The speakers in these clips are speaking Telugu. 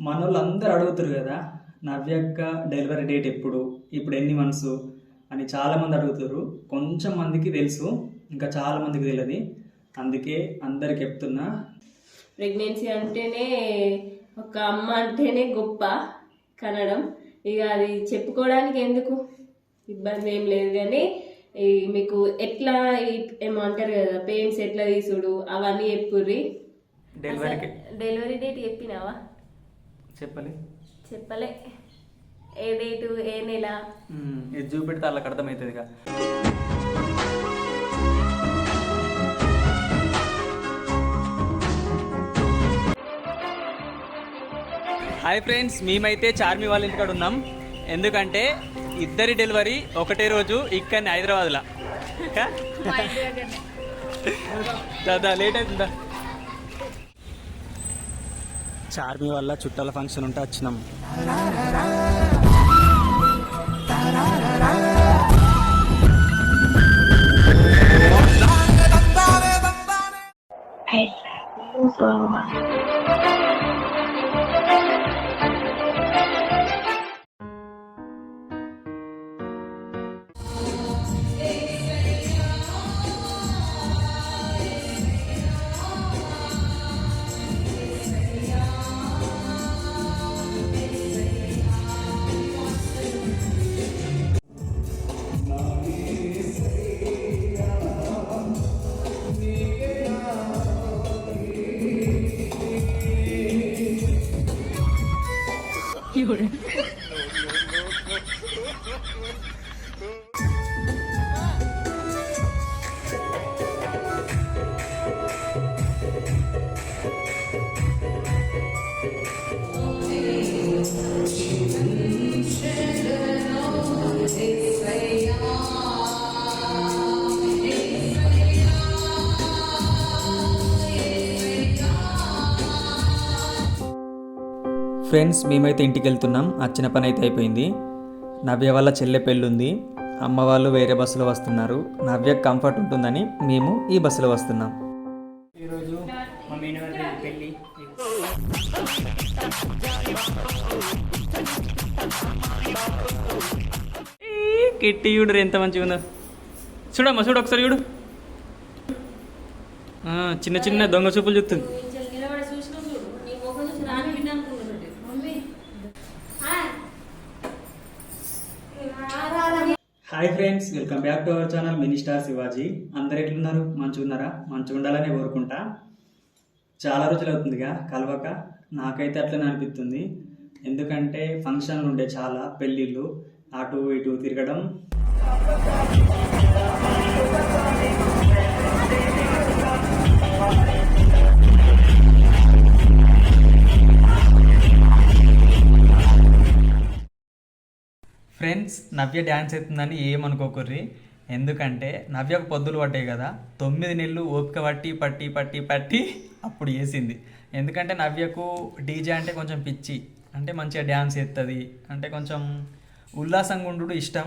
మన వాళ్ళందరూ అడుగుతారు కదా నవ్య యొక్క డెలివరీ డేట్ ఎప్పుడు ఇప్పుడు ఎన్ని మంత్స్ అని చాలామంది అడుగుతారు కొంచెం మందికి తెలుసు ఇంకా చాలా మందికి తెలియదు. అందుకే అందరికి చెప్తున్నా. ప్రెగ్నెన్సీ అంటేనే ఒక అమ్మ అంటేనే గొప్ప కనడం ఇక అది చెప్పుకోవడానికి ఎందుకు? ఇబ్బంది ఏం లేదు కానీ ఈ మీకు ఎట్లా ఈ- ఏమో అంటారు కదా పెయిన్స్ ఎట్లా తీసుడు అవన్నీ చెప్పుర్రి. డెలివరీకి డెలివరీ డేట్ చెప్పినావా? చెప్పాలి. చెప్పలే. ఏ డేటు ఏ నెల? ఇది చూపెడితే వాళ్ళకి అర్థమవుతుంది ఇక. హాయ్ ఫ్రెండ్స్ మేమైతే చార్మి వాళ్ళ ఇంటికాడ ఉన్నాం. ఎందుకంటే ఇద్దరి డెలివరీ ఒకటే రోజు ఇక్కడనే హైదరాబాద్లో. దాదా లేట్ అవుతుందా? చార్మి వల్ల చుట్టాల ఫంక్షన్ ఉంటే వచ్చినాం. ఫ్రెండ్స్ మేమైతే ఇంటికి వెళ్తున్నాం వచ్చిన పని అయితే అయిపోయింది. నవ్య వాళ్ళ చెల్లె పెళ్ళుంది. అమ్మ వాళ్ళు వేరే బస్సులో వస్తున్నారు. నవ్య కంఫర్ట్ ఉంటుందని మేము ఈ బస్సులో వస్తున్నాం. ఈరోజు మా పెళ్ళి. కిట్టి చూడు ఎంత మంచిగా ఉందో. చూడమ్మా చూడు ఒకసారి చూడు. చిన్న చిన్న దొంగ చూపులు చూస్తుంది. Hi friends welcome back to our channel mini star Shivaji అందరు ఎట్లున్నారు? మంచిగా ఉన్నారా? మంచిగా ఉండాలని కోరుకుంటా. చాలా రోజులు అవుతుందిగా కలవక. నాకైతే అట్లనే అనిపిస్తుంది. ఎందుకంటే ఫంక్షన్లు ఉండే చాలా పెళ్ళిళ్ళు అటు ఇటు తిరగడం. ఫ్రెండ్స్ నవ్య డ్యాన్స్ అవుతుందని ఏమనుకోకుర్రి. ఎందుకంటే నవ్యకు పొద్దులు పడ్డాయి కదా. తొమ్మిది నెలలు ఓపిక పట్టి పట్టి పట్టి పట్టి అప్పుడు వేసింది ఎందుకంటే నవ్యకు డీజే అంటే కొంచెం పిచ్చి. అంటే మంచిగా డ్యాన్స్ వేస్తుంది అంటే కొంచెం ఉల్లాసంగా ఉండు ఇష్టం.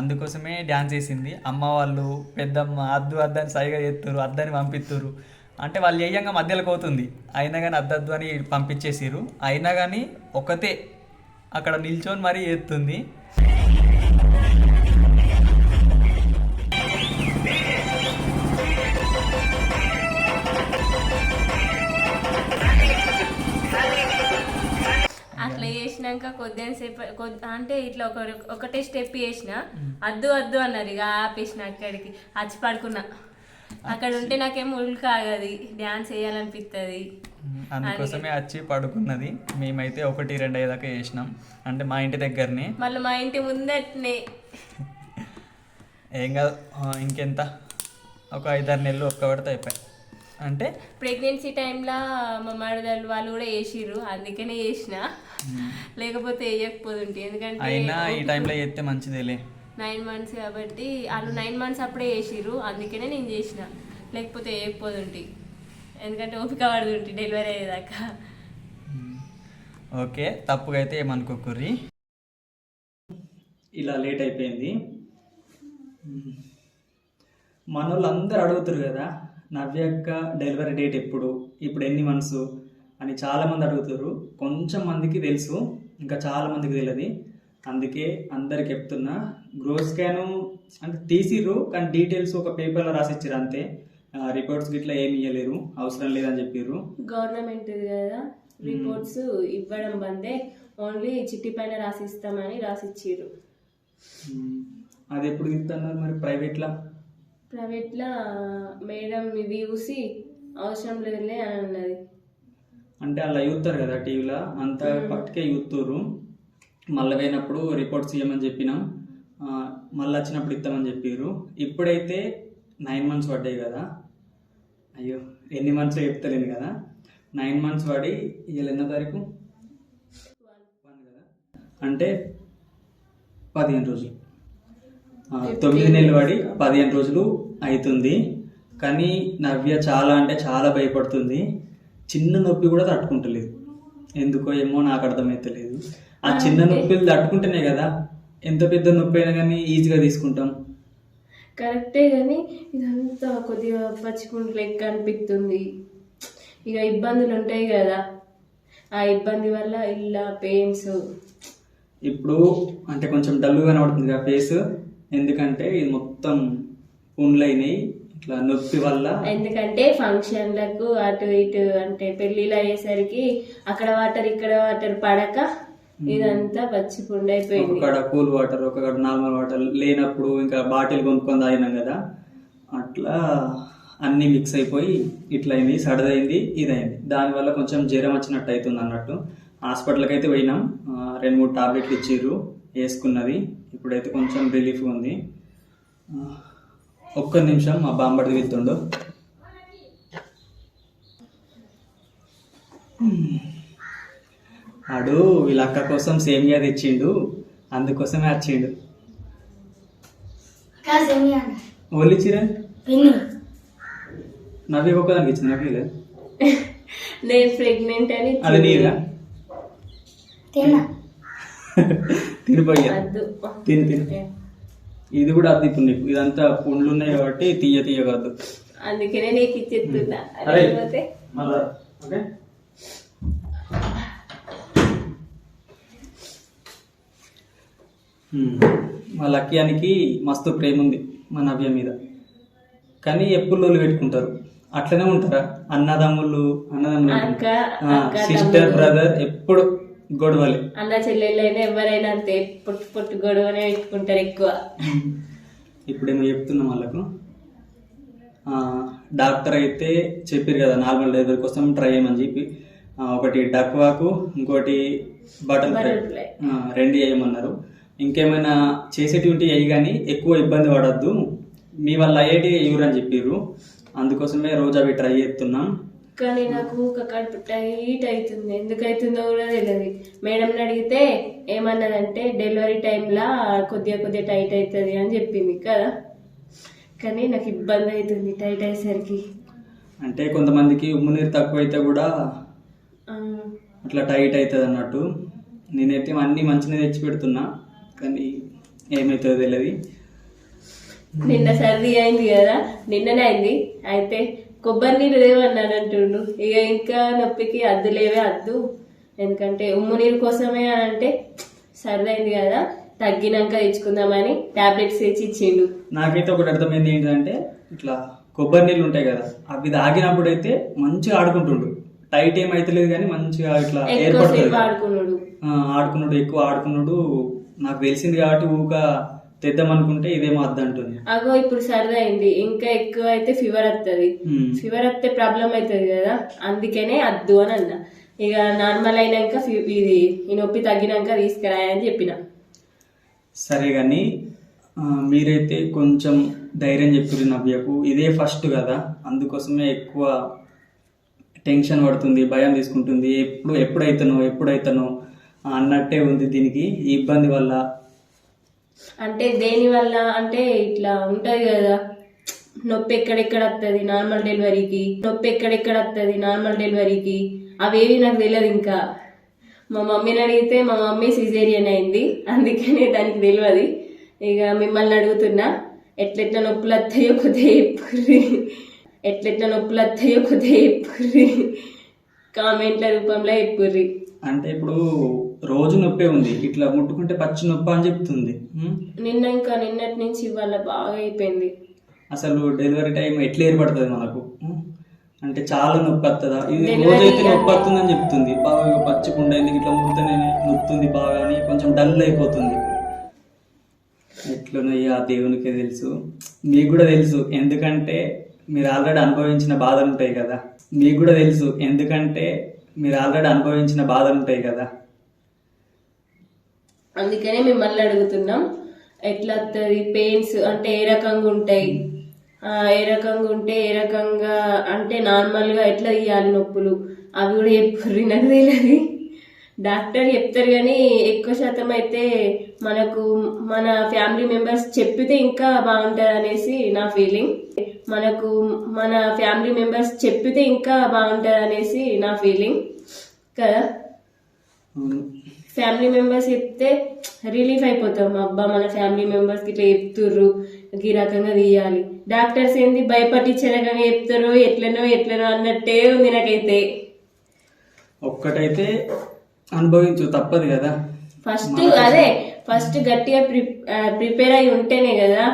అందుకోసమే డ్యాన్స్ వేసింది అమ్మ వాళ్ళు పెద్దమ్మ అద్దు అద్దని సరిగా చేస్తారు అద్దని పంపిస్తారు అంటే వాళ్ళు వేయంగా మధ్యలోకి అవుతుంది అయినా కానీ అద్దద్దు అని పంపించేసిరు అయినా కానీ ఒకతే అక్కడ నిల్చొని మరీ ఎత్తుంది అట్లా చేసినాక కొద్దిగా సేపు కొద్ది అంటే ఇట్లా ఒక ఒకటే స్టెప్ వేసిన అద్దు అద్దు అన్నారు. ఇక ఆపేసిన అక్కడికి. వచ్చి పడుకున్నా. అక్కడ ఉంటే నాకేం ఉల్క ఆగది. డ్యాన్స్ వేయాలనిపిస్తుంది అందుకోసమే వచ్చి పడుకున్నది. మేమైతే ఒకటి రెండు అయ్యేదాకా చేసినాం. అంటే మా ఇంటి దగ్గరనే. మళ్ళీ మా ఇంటి ముందట్నే. ఏం కాదు. ఇంకెంత? ఒక ఐదారు నెలలు ఒక్క పడితే అయిపోయాయి. అంటే? ప్రెగ్నెన్సీ టైంలో మా మరదలు వాళ్ళు కూడా వేసిర్రు అందుకనే చేసిన లేకపోతే వేయకపోతుంటే ఎందుకంటే అయినా ఈ టైంలో చేస్తే మంచిదేలే. నైన్ మంత్స్ కాబట్టి వాళ్ళు నైన్ మంత్స్ అప్పుడే వేసిర్రు అందుకనే నేను చేసిన. లేకపోతే వేయకపోతుంటే. ఎందుకంటే ఓపిక పడుతుంటే డెలివరీ అయ్యేదాకా. ఓకే తప్పుగా అయితే ఏమనుకోకుర్రి? ఇలా లేట్ అయిపోయింది. మన వాళ్ళందరూ అడుగుతారు కదా నవ్య యొక్క డెలివరీ డేట్ ఎప్పుడు? ఇప్పుడు ఎన్ని మంత్స్ అని చాలా మంది అడుగుతారు కొంచెం మందికి తెలుసు ఇంకా చాలా మందికి తెలియదు అందుకే అందరికి చెప్తున్నా గ్రో స్కాను అంటే తీసిర్రు కానీ డీటెయిల్స్ ఒక పేపర్లో రాసిచ్చారు అంతే. రిపోర్ట్స్ గిట్లా ఏమి ఇవ్వలేరు అవసరం లేదని చెప్పారు గవర్నమెంట్ కదా రిపోర్ట్స్ ఇవ్వడం బందే ఓన్లీ చిట్టి పైన రాసిస్తామని రాసిచ్చిర్రు. అది ఎప్పుడు ఇస్తున్నారు మరి ప్రైవేట్లో? ప్రైవేట్లో మేడం ఇవి చూసి అవసరం లేదులే అని అన్నది. అంటే అలా చూస్తారు కదా టీవీలో? అంత పట్టుకే చూస్తారు మళ్ళీ పోయినప్పుడు రిపోర్ట్స్ ఇవ్వమని చెప్పినాం. మళ్ళీ వచ్చినప్పుడు ఇస్తామని చెప్పారు ఇప్పుడైతే నైన్ మంత్స్ పడ్డాయి కదా. అయ్యో ఎన్ని మంత్స్ చెప్తలేను కదా. నైన్ మంత్స్ పడి ఇవాళ ఎన్నో తారీఖు? వన్ కదా. అంటే పదిహేను రోజులు. తొమ్మిది నెలలు పడి పదిహేను రోజులు అవుతుంది కానీ నవ్య చాలా అంటే చాలా భయపడుతుంది. చిన్న నొప్పి కూడా తట్టుకుంటలేదు. ఎందుకో ఏమో నాకు అర్థమైతలేదు. ఆ చిన్న నొప్పిలు తట్టుకుంటేనే కదా ఎంత పెద్ద నొప్పి అయినా కానీ ఈజీగా తీసుకుంటాం. కరెక్టే కానీ ఇదంతా కొద్దిగా పచ్చిపుండు లెక్క అనిపిస్తుంది. ఇక ఇబ్బందులు ఉంటాయి కదా. ఆ ఇబ్బంది వల్ల ఇలా పెయిన్స్ ఇప్పుడు అంటే కొంచెం డల్గా కనబడుతుంది కదా ఫేస్ ఎందుకంటే ఇది మొత్తం పుండ్లు అయినాయి ఇట్లా నొప్పి వల్ల ఎందుకంటే ఫంక్షన్లకు అటు ఇటు అంటే పెళ్ళిళ్ళు అయ్యేసరికి అక్కడ వాటర్ ఇక్కడ వాటర్ పడక ఇదంతా పచ్చిపుండు అయిపోయింది. ఒకక్కడ కూల్ వాటర్ ఒకక్కడ నార్మల్ వాటర్ లేనప్పుడు ఇంకా బాటిల్ కొనుక్కొని తాగినాం కదా అట్లా అన్నీ మిక్స్ అయిపోయి ఇట్లా అయింది సడదైంది ఇదైంది. దానివల్ల కొంచెం జ్వరం వచ్చినట్టు అవుతుంది అన్నట్టు. హాస్పిటల్కి అయితే పోయినాం రెండు మూడు టాబ్లెట్లు ఇచ్చిర్రు వేసుకున్నది. ఇప్పుడైతే కొంచెం రిలీఫ్ ఉంది. ఒక్క నిమిషం మా బాంబడి వెళ్తుండు ఆడు వీళ్ళ అక్క కోసం సేమియా తెచ్చిండు. అందుకోసమే వచ్చిండు. ఇచ్చిరా పిన్ని. నవ్వి ఒక్కదానికి ఇచ్చింది నవ్వి లేదు? నేను ప్రెగ్నెంట్ అని అది నీదా? తినిపోయా తిని తిని. ఇది కూడా అద్ది ఇప్పుడు నీకు. ఇదంతా పుండ్లు ఉన్నాయి కాబట్టి తీయ తీయ కాదు. అందుకనే నీకు ఇచ్చేస్తున్నా మళ్ళా ఓకే. మా లక్యానికి మస్తు ప్రేమ ఉంది మా నవ్య మీద. కానీ ఎప్పుడు లోలు పెట్టుకుంటారు? అట్లనే ఉంటారా? అన్నదమ్ముళ్ళు అన్నదమ్ములు అక్క, సిస్టర్. బ్రదర్ ఎప్పుడు గొడవలే. అన్న చెల్లెళ్ళైనా ఎవరైనా అంతే పొట్టు పొట్టు గొడవనే పెట్టుకుంటారు ఎక్కువ. ఇప్పుడేమో చెప్తున్నా వాళ్ళకు. డాక్టర్ అయితే చెప్పారు కదా నార్మల్ డెలివరీ కోసం ట్రై చేయమని చెప్పి. ఒకటి డక్వాకు ఇంకోటి బటర్ ఫ్లై రెండు చేయమన్నారు ఇంకేమైనా చేసేటివి ఉంటే అయ్యి కానీ ఎక్కువ ఇబ్బంది పడద్దు. మీ వల్ల అయ్యేటి ఎవరని చెప్పారు అందుకోసమే రోజు అవి ట్రై చేస్తున్నాం. కానీ నాకు ఒక కడుపు టైట్ అవుతుంది ఎందుకు అవుతుందో కూడా తెలియదు మేడంని అడిగితే ఏమన్నదంటే డెలివరీ టైంలో కొద్దిగా కొద్దిగా టైట్ అవుతుంది అని చెప్పింది కదా. కానీ నాకు ఇబ్బంది అవుతుంది టైట్ అయ్యేసరికి. అంటే కొంతమందికి ఉమ్ము నీరు తక్కువ అయితే కూడా అట్లా టైట్ అవుతుంది అన్నట్టు. నేనైతే అన్నీ మంచిగా తెచ్చి పెడుతున్నా కానీ ఏమవుతుందో తెలియదు నిన్న సర్ది అయింది కదా. నిన్ననే అయింది. అయితే కొబ్బరి నీళ్ళు లేవన్నాను అంటుండు. ఇక ఇంకా నొప్పికి అద్దు లేవే అద్దు. ఎందుకంటే ఉమ్ము నీరు కోసమే అని అంటే సర్ది అయింది కదా తగ్గినాక తెచ్చుకుందామని టాబ్లెట్స్ తెచ్చి ఇచ్చిండు. నాకైతే ఒకటి అర్థమైంది ఏంటంటే ఇట్లా కొబ్బరి నీళ్ళు ఉంటాయి కదా అవి తాగినప్పుడు అయితే మంచిగా ఆడుకుంటుండు. టైట్ ఏం అవుతలేదు కానీ మంచిగా ఇట్లా ఏర్పడుతుంది. ఆడుకున్నాడు ఎక్కువ ఆడుకున్నాడు. నాకు తెలిసింది కాబట్టి ఊక తెద్దాం అనుకుంటే ఇదేమో అద్దంటుంది అగో ఇప్పుడు సర్ది అయింది ఇంకా ఎక్కువ అయితే ఫీవర్ వస్తుంది. ఫీవర్ వస్తే ప్రాబ్లం అవుతుంది కదా? అందుకనే అద్దు అని అన్న. ఇక నార్మల్ అయినాక ఇది ఈ నొప్పి తగ్గినాక తీసుకురాయని చెప్పిన. సరే కానీ మీరైతే కొంచెం ధైర్యం చెప్పారు నవ్యకు. ఇదే ఫస్ట్ కదా? అందుకోసమే ఎక్కువ టెన్షన్ పడుతుంది భయం తీసుకుంటుంది. ఎప్పుడు ఎప్పుడైతానో ఎప్పుడైతానో అన్నట్టే ఉంది దీనికి. ఈ ఇబ్బంది వల్ల అంటే దేనివల్ల అంటే ఇట్లా ఉంటుంది కదా. నొప్పి ఎక్కడెక్కడ వస్తుంది నార్మల్ డెలివరీకి. నొప్పి ఎక్కడెక్కడ వస్తుంది నార్మల్ డెలివరీకి. అవేవి నాకు తెలియదు ఇంకా. మా మమ్మీని అడిగితే మా మమ్మీ సిజేరియన్ అయింది. అందుకనే దానికి తెలియదు ఇక మిమ్మల్ని అడుగుతున్నా. ఎట్లెట్లా నొప్పులు వస్తాయో కొద్దిగా చెప్పుర్రి. ఎట్లెట్లా నొప్పులు వస్తాయో కొద్దిగా చెప్పుర్రి. కామెంట్ల రూపంలో చెప్పుర్రి. అంటే ఇప్పుడు రోజు నొప్పే ఉంది. ఇట్లా ముట్టుకుంటే పచ్చి నొప్పి అని చెప్తుంది? నిన్న ఇంకా నిన్నటి నుంచి ఇవాళ బాగా అయిపోయింది. అసలు డెలివరీ టైం ఎట్లా ఏర్పడుతుంది మనకు? అంటే చాలా నొప్పి వస్తుందా ఇది రోజైతే నొప్పి వస్తుందని చెప్తుంది. బాగా ఇక పచ్చికుండా ఎందుకు ఇట్లా ముడితేనే నొప్పుతుంది బాగా అని కొంచెం డల్ అయిపోతుంది. ఎట్లున్నాయి ఆ దేవునికే తెలుసు. మీకు కూడా తెలుసు. ఎందుకంటే మీరు ఆల్రెడీ అనుభవించిన బాధలు ఉంటాయి కదా. మీకు కూడా తెలుసు. ఎందుకంటే మీరు ఆల్రెడీ అనుభవించిన బాధలు ఉంటాయి కదా. అందుకనే మిమ్మల్ని అడుగుతున్నాం. ఎట్లా వస్తుంది పెయిన్స్ అంటే ఏ రకంగా ఉంటాయి? ఏ రకంగా ఉంటే ఏ రకంగా అంటే నార్మల్గా ఎట్లా ఇవ్వాలి నొప్పులు? అవి కూడా చెప్పుర్రి నాకు తెలియదు డాక్టర్ చెప్తారు కానీ ఎక్కువ శాతం అయితే మనకు మన ఫ్యామిలీ మెంబర్స్ చెప్పితే ఇంకా బాగుంటుంది అనేసి నా ఫీలింగ్. మనకు మన ఫ్యామిలీ మెంబర్స్ చెప్పితే ఇంకా బాగుంటుంది అనేసి నా ఫీలింగ్. కదా? ఫ్యామిలీ మెంబర్స్ చెప్తే రిలీఫ్ అయిపోతాం. అబ్బా మన ఫ్యామిలీ మెంబర్స్ ఇట్లా చెప్తుర్రు. ఈ రకంగా తీయాలి. డాక్టర్స్ ఏంది? భయపట్టించే రకంగా చెప్తారు. ఎట్లనో ఎట్లనో అన్నట్టే ఉంది నాకైతే. ఒక్కటైతే అనుభవించు తప్పదు కదా. ఫస్ట్ అదే ఫస్ట్ గట్టిగా ప్రి ప్రిపేర్ అయి ఉంటేనే కదా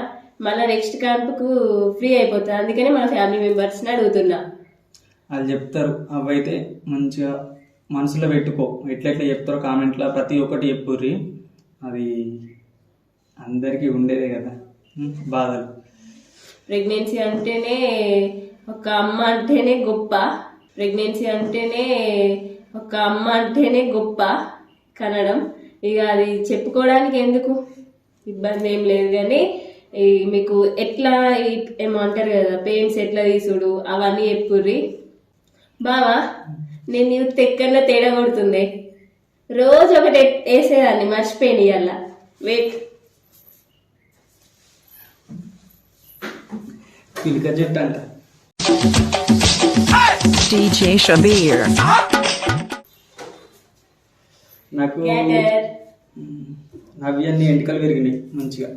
మళ్ళీ నెక్స్ట్ క్యాంప్కు ఫ్రీ అయిపోతుంది అందుకని మన ఫ్యామిలీ మెంబర్స్ని అడుగుతున్నా. వాళ్ళు చెప్తారు అవైతే మంచిగా మనసులో పెట్టుకో. ఎట్లా ఎట్లా చెప్తారో కామెంట్లో ప్రతి ఒక్కటి చెప్పుర్రి. అది అందరికీ ఉండేదే కదా. బాధలు. ప్రెగ్నెన్సీ అంటేనే ఒక అమ్మ అంటేనే గొప్ప. ప్రెగ్నెన్సీ అంటేనే ఒక అమ్మ అంటేనే గొప్ప కనడం. ఇక అది చెప్పుకోవడానికి ఎందుకు? ఇబ్బంది ఏం లేదు కానీ మీకు ఎట్లా ఏమో అంటారు కదా పెయిన్స్ ఎట్లా తీసుడు అవన్నీ చెప్పుర్రి. బావా? నేను చూస్తే ఎక్కడో తేడా కొడుతుంది. రోజు ఒకటి వేసేదాన్ని మర్చిపోయిన ఇవాళ వెయిట్ పిలిక చెట్టు అంట. నాకు అవి అన్ని ఎంటికలు పెరిగినాయి మంచిగా.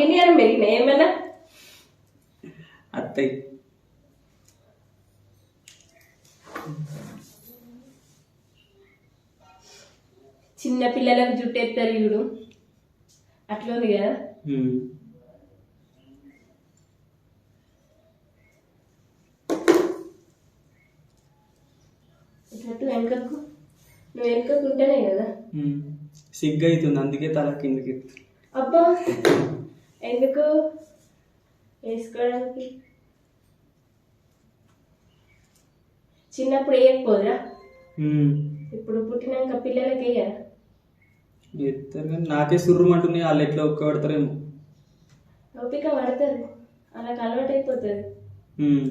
గిన్నెరం పెరిగినాయి. ఏమన్నా? అత్తయ్య. చిన్న పిల్లలకు జుట్టు ఎత్తారు చూడు అట్లా ఉంది కదా ఉం. ఇట్లా వెనకకు నువ్వు వెనకకు ఉంటేనే కదా. సిగ్గు అవుతుంది అందుకే తల కిందకి. అబ్బా ఎందుకు వేసుకోవడానికి చిన్నప్పుడు వేయకపోదురా. ఇప్పుడు పుట్టినాక పిల్లలకి వేయరా కానీ నాకే సుర్రుమంటున్నాయి వాళ్ళు ఎట్లా ఒక్క పడతారేమో ఓపిక పడతారు. అలా అలవాటు అయిపోతుంది ఉం.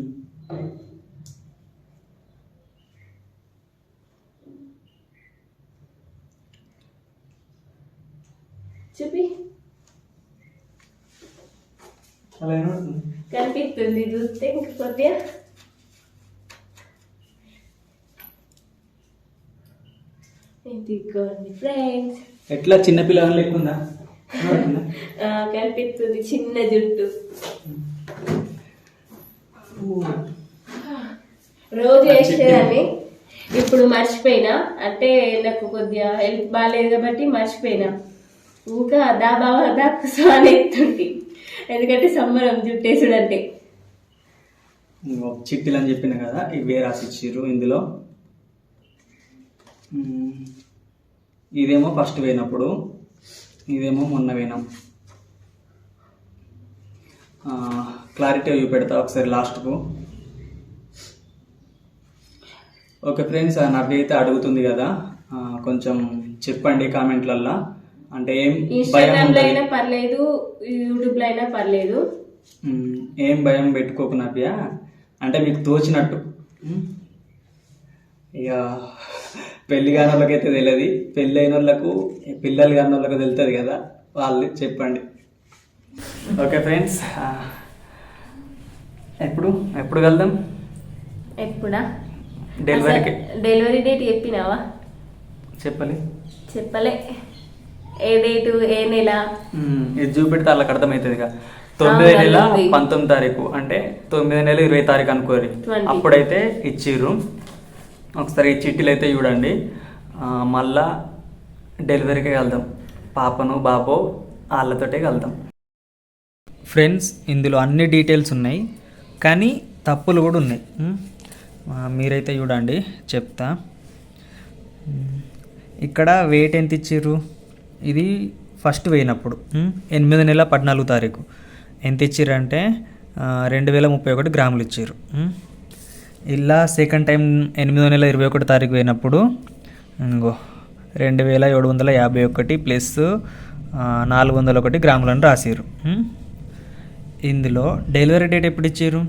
చూపి. అలా కనిపిస్తుంది చూస్తే ఇంక కొద్దిగా ఇదిగోండి ఫ్రెండ్స్ ఎట్లా చిన్నపిల్లలు లేకుండా? కనబడుతుందా? కనిపిస్తుంది చిన్న జుట్టు. రోజు వేసేదాన్ని ఇప్పుడు మర్చిపోయినా. అంటే నాకు కొద్దిగా హెల్త్ బాగాలేదు కాబట్టి మర్చిపోయినా. ఊక దా బావా దా ఎత్తుంటి. ఎందుకంటే సంబరం జుట్టేసుడు అంటే ఇంకో చిట్టీలు అని చెప్పిన కదా ఇవే రాసి ఇచ్చిర్రు ఇందులో. ఇదేమో ఫస్ట్ పోయినప్పుడు ఇదేమో మొన్న పోయినాం. క్లారిటీ చూపెడతా ఒకసారి లాస్ట్కు ఓకే ఫ్రెండ్స్ నవ్య అయితే అడుగుతుంది కదా కొంచెం చెప్పండి కామెంట్లల్లో. అంటే ఏం భయం అయినా పర్లేదు యూట్యూబ్లో అయినా పర్లేదు. ఏం భయం పెట్టుకోకు నవ్య. అంటే మీకు తోచినట్టు. ఇక పెళ్ళి కాని వాళ్ళకైతే తెలియదు పెళ్ళి అయిన వాళ్ళకు పిల్లలు కాని వాళ్ళకు తెలుస్తుంది కదా. వాళ్ళు చెప్పండి. ఓకే ఫ్రెండ్స్ ఎప్పుడు? ఎప్పుడు కలుద్దాం? ఎప్పుడా? డెలివరీకి డెలివరీ డేట్ చెప్పినావా? చెప్పాలి. చెప్పలే. ఏ డేటు ఏ నెల? ఇది చూపెడితే వాళ్ళకి అర్థమవుతుంది ఇక. తొమ్మిది నెల. పంతొమ్మిది తారీఖు. అంటే తొమ్మిది నెల ఇరవై తారీఖు అనుకోరి 20. అప్పుడైతే ఇచ్చిర్రు. ఒకసారి ఈ చిట్టీలు అయితే చూడండి. మళ్ళా డెలివరీకి వెళ్దాం. పాపను బాబో వాళ్ళతోటే వెళ్దాం. ఫ్రెండ్స్ ఇందులో అన్ని డీటెయిల్స్ ఉన్నాయి. కానీ తప్పులు కూడా ఉన్నాయి. మీరైతే చూడండి చెప్తా. ఇక్కడ వెయిట్ ఎంత ఇచ్చారు ఇది ఫస్ట్ వేయినప్పుడు ఎనిమిది నెల పద్నాలుగు తారీఖు. ఎంత ఇచ్చారంటే రెండు వేల ముప్పై ఒకటి గ్రాములు ఇచ్చారు ఇలా సెకండ్ టైం ఎనిమిదో నెల ఇరవై ఒకటి తారీఖు పోయినప్పుడు ఇంకో రెండు వేల ఏడు వందల యాభై ఒకటి ప్లస్ నాలుగు వందల ఒకటి గ్రాములను రాసిర్రు. ఇందులో డెలివరీ డేట్ ఎప్పుడు ఇచ్చారు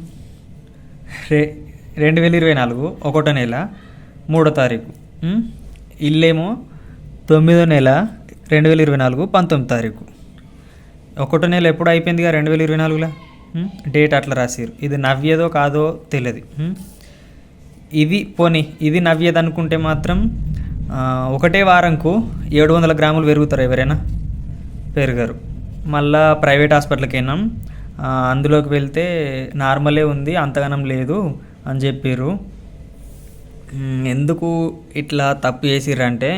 రే రెండు వేల ఇరవై నాలుగు ఒకటో నెల మూడో తారీఖు. ఇల్లేమో తొమ్మిదో నెల రెండు వేల ఇరవై నాలుగు పంతొమ్మిది తారీఖు. ఒకటో నెల ఎప్పుడు అయిపోయిందిగా రెండు వేల ఇరవై నాలుగులో? డేట్ అట్లా రాసిరు ఇది నవ్యదో కాదో తెలియదు ఇది పోనీ ఇది నవ్యది అనుకుంటే మాత్రం ఒకటే వారంకు ఏడు వందల గ్రాములు పెరుగుతారు ఎవరైనా. పెరగరు. మళ్ళా ప్రైవేట్ హాస్పిటల్కి వెళ్ళాం అందులోకి వెళ్తే నార్మలే ఉంది అంతగానం లేదు అని చెప్పారు ఎందుకు ఇట్లా తప్పు చేసిర్రంటే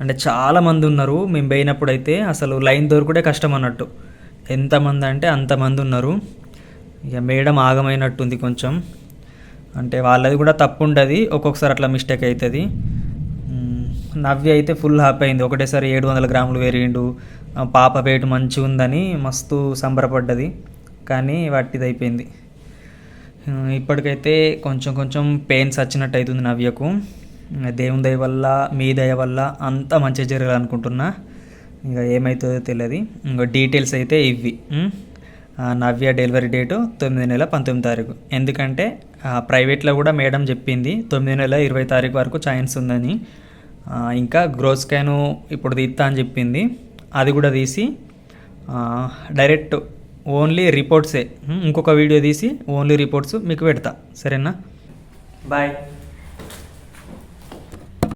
అంటే చాలామంది ఉన్నారు మేము పోయినప్పుడు అయితే అసలు లైన్ దొరుకుడే కష్టం అన్నట్టు. ఎంతమంది అంటే అంతమంది ఉన్నారు. ఇక మేడం ఆగమైనట్టుంది కొంచెం. అంటే వాళ్ళది కూడా తప్పు ఉంటుంది ఒక్కొక్కసారి అట్లా మిస్టేక్ అవుతుంది నవ్వి నవ్య అయితే ఫుల్ హ్యాపీ అయింది. ఒకటేసారి ఏడు వందల గ్రాములు వేరిండు పాప వెయిట్ మంచిగా ఉందని మస్తు సంబరపడ్డది. కానీ వాటిది అయిపోయింది. ఇప్పటికైతే కొంచెం కొంచెం పెయిన్స్ వచ్చినట్టు అవుతుంది నవ్యకు. దేవుని దయ వల్ల మీ దయ వల్ల అంతా మంచిగా జరగాలనుకుంటున్నా. ఇంకా ఏమవుతుందో తెలియదు. ఇంకా డీటెయిల్స్ అయితే ఇవి నవ్య డెలివరీ డేటు తొమ్మిది నెల పంతొమ్మిది తారీఖు. ఎందుకంటే ప్రైవేట్లో కూడా మేడం చెప్పింది తొమ్మిది నెల ఇరవై తారీఖు వరకు ఛాన్స్ ఉందని. ఇంకా గ్రోస్ క్యాను ఇప్పుడు తీస్తా అని చెప్పింది. అది కూడా తీసి డైరెక్ట్ ఓన్లీ రిపోర్ట్సే. ఇంకొక వీడియో తీసి ఓన్లీ రిపోర్ట్స్ మీకు పెడతా. సరేనా? బాయ్.